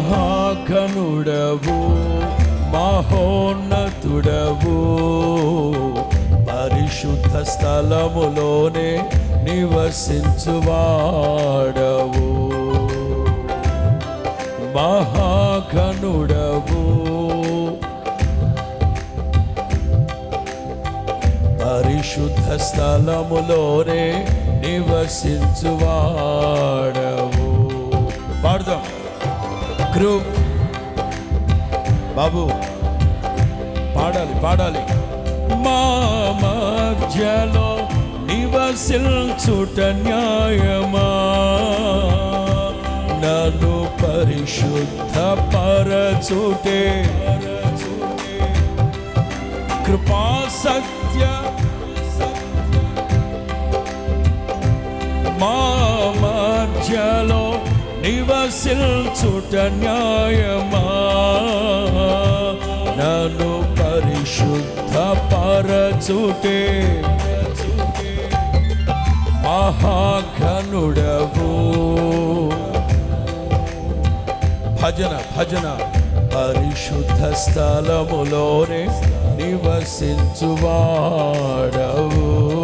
మహాఘనుడవు మహోన్నతుడవు. పరిశుద్ధ స్థలములోనే నివసించువాడవు. మహాఘనుడవు. పరిశుద్ధ స్థలములోనే నివసించువాడవు. గ్రూప్ బాబు పాడాలి పాడాలి. మా మధ్యలో నివసించుట న్యాయమా? నన్ను పరిశుద్ధ పరచుటే. కృపా సత్య. మా మధ్యలో నివసించుట న్యాయమా? నన్ను పరిశుద్ధ పరచుటే. మహాఘనుడవు. భజన భజన. పరిశుద్ధ స్థలములోనే నివసించువాడవు.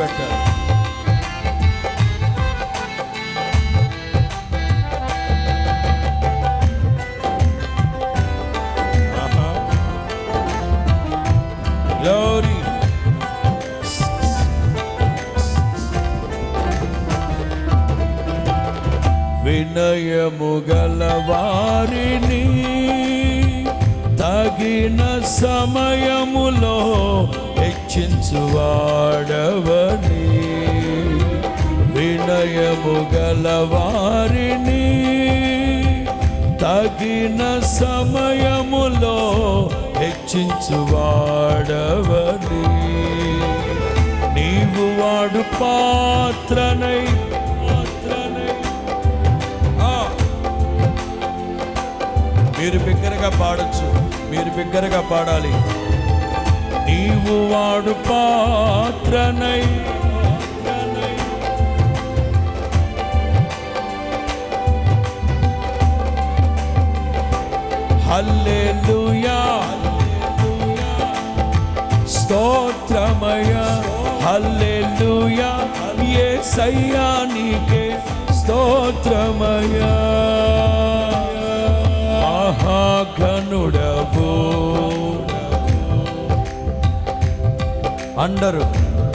పెట్టారు Glory. వినయము గల వారిని తగిన సమయములో హెచ్చించువాడవని వినయము గలవారిని తగిన సమయములో హెచ్చించువాడవని. నీవు వాడు పాత్రనై. ఆ. మీరు బిగ్గరగా పాడొచ్చు మీరు బిగ్గరగా పాడాలి. నీవు వాడు పాత్రనై. హల్లెలూయా. స్తోత్రమయ. హల్లెలూయా. యేసయ్యా నీకే స్తోత్రమయ. మహాగణుడవు అందరు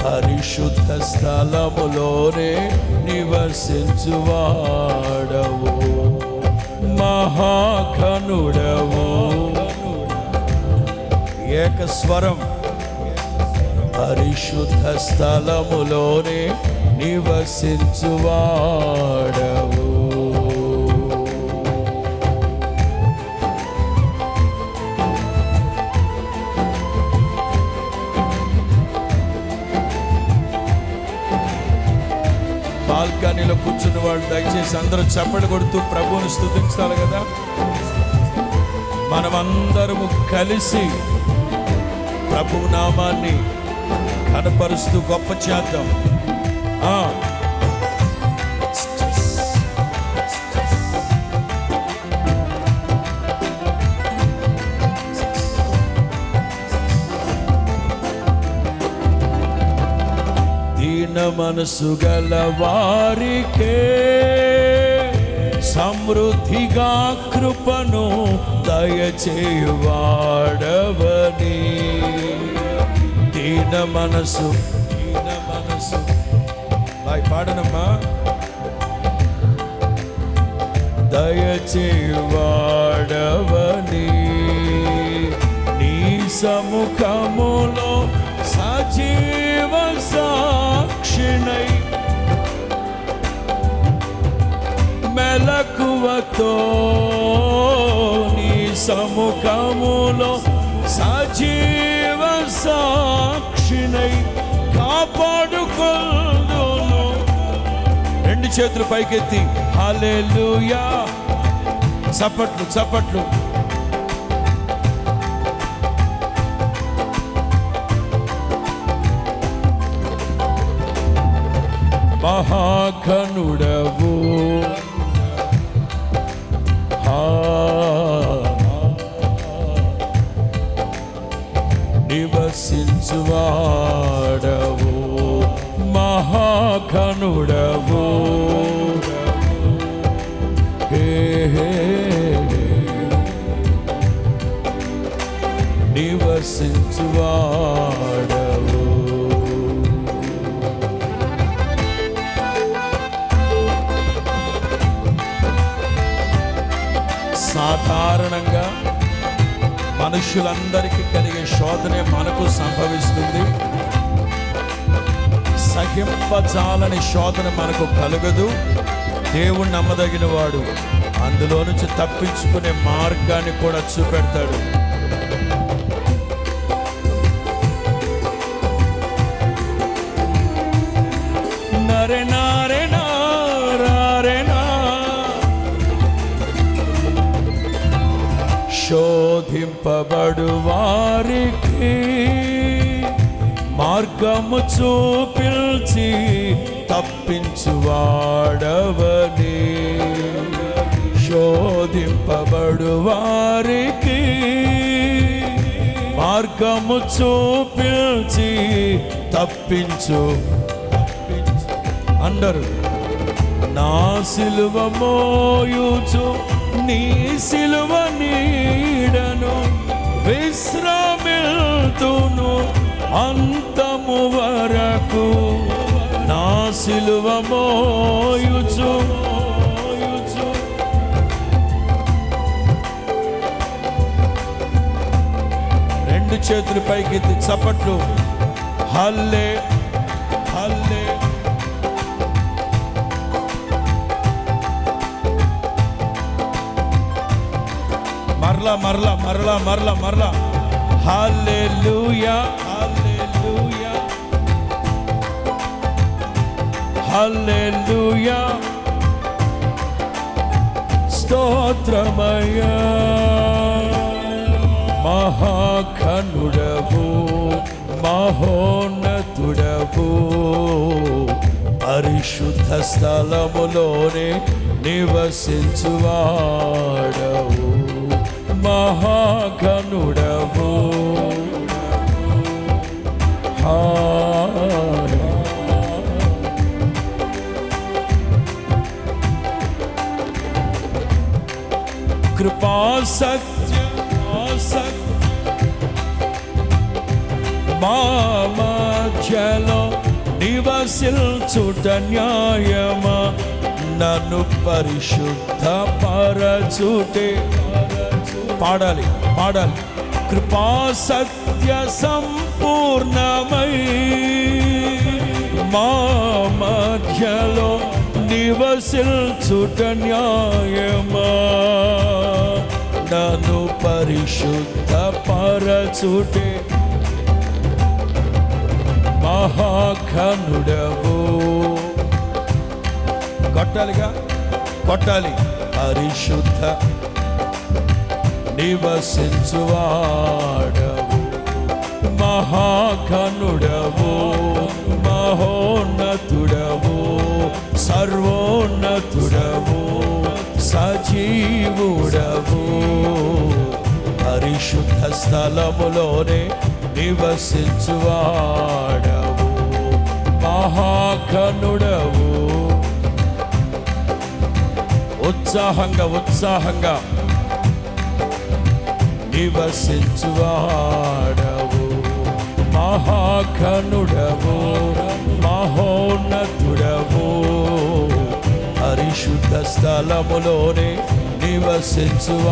పరిశుద్ధ స్థలములోనే నివసించువాడవు. మహాఘనుడవు. ఏక స్వరం పరిశుద్ధ స్థలములోనే నివసించువాడవు. బాల్కనీలో కూర్చున్న వాళ్ళు దయచేసి అందరూ చప్పటి కొడుతూ ప్రభువుని స్థుతించాలి కదా. మనమందరము కలిసి ప్రభు నామాన్ని కనపరుస్తూ గొప్ప చేద్దాం. మనసు గల వారికే సమృద్ధిగా కృపను దయచేయువాడవని. దీన మనసు దీన మనసు. బాయ్ పాడనమ్మా. దయచేయువాడవని. నీ సముఖములో మెలకువతో నీ సముఖములో సజీవ సాక్షిణై కాపాడుకొల్దును రెండు చేతులు పైకెత్తి హల్లెలూయా! చప్పట్లు చప్పట్లు. మహాఘనుడవు. వాడవు మహాఘనుడవు. హే హే. నివసించువాడవు. సాధారణంగా మనుషులందరికీ కలిగే శోధనే మనకు సంభవిస్తుంది. సహింపజాలని శోధన మనకు కలగదు. దేవుడు నమ్మదగిన వాడు అందులో నుంచి తప్పించుకునే మార్గాన్ని కూడా చూపెడతాడు. శోధింపబడు వారికి మార్గము చూపిల్చి తప్పించువాడవని. శోధింపబడు వారికి మార్గము చూపిల్చి తప్పించు. అందరు నా సిలువ మోయుచు నీ సిలువ నీడను విశ్రమిల్తును అంతము వరకు నా సిలువ మోయుచు రెండు చేతులు పైకి చప్పట్లు. హల్లే మరలా మరలా మరలా మరలా మరలా. హల్లెలూయా హల్లెలూయా. హల్లెలూయా. స్తోత్రమయ్యా. మహాఘనుడవు మహోన్నతుడవు. పరిశుద్ధ స్థలములోనే నివసించువాడవు. మహాఘనుడవు. కృపాసక్తి మామలో నివసిల్చుట న్యాయమా? నన్ను పరిశుద్ధ పరచుటే పాడాలి పాడాలి. కృపా సత్య సంపూర్ణమై మా మధ్యలో నివసిల్చుట న్యాయమా? నన్ను పరిశుద్ధ పరచుటే మహాఘనుడవు. కొట్టాలిగా? కొట్టాలి. పరిశుద్ధ నివసించువాడవు మహాఘనుడవు మహోన్నతుడవు సర్వోన్నతుడవు సజీవుడవు. పరిశుద్ధ స్థలములోనే నివసించువాడవు. మహాఘనుడవు. ఉత్సాహంగా ఉత్సాహంగా. నివసించువాడవు. మహాఘనుడవు మహోన్నతుడవు. పరిశుద్ధ స్థలములోనే నివసించువాడవు.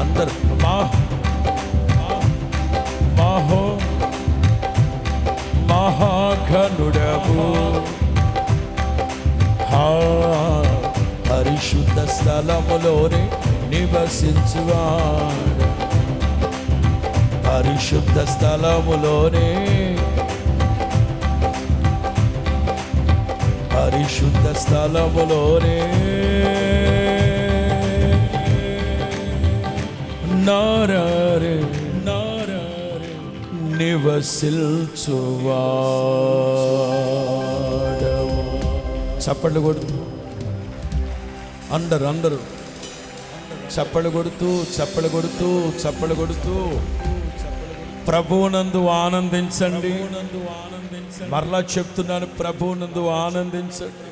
అందరు మహో మహాఘనుడవు పరిశుద్ధ స్థలములోనే నివసించువాడు. పరిశుద్ధ స్థలములోనే పరిశుద్ధ స్థలములోనే నారే నారే నివసిల్చువాడవు చప్పట్లు కొడుతు అందరు అందరూ. చప్పలు కొడుతూ చప్పలు కొడుతూ చప్పలు కొడుతూ. ప్రభువునందు ఆనందించండి. మరలా చెప్తున్నాను ప్రభువునందు ఆనందించండి.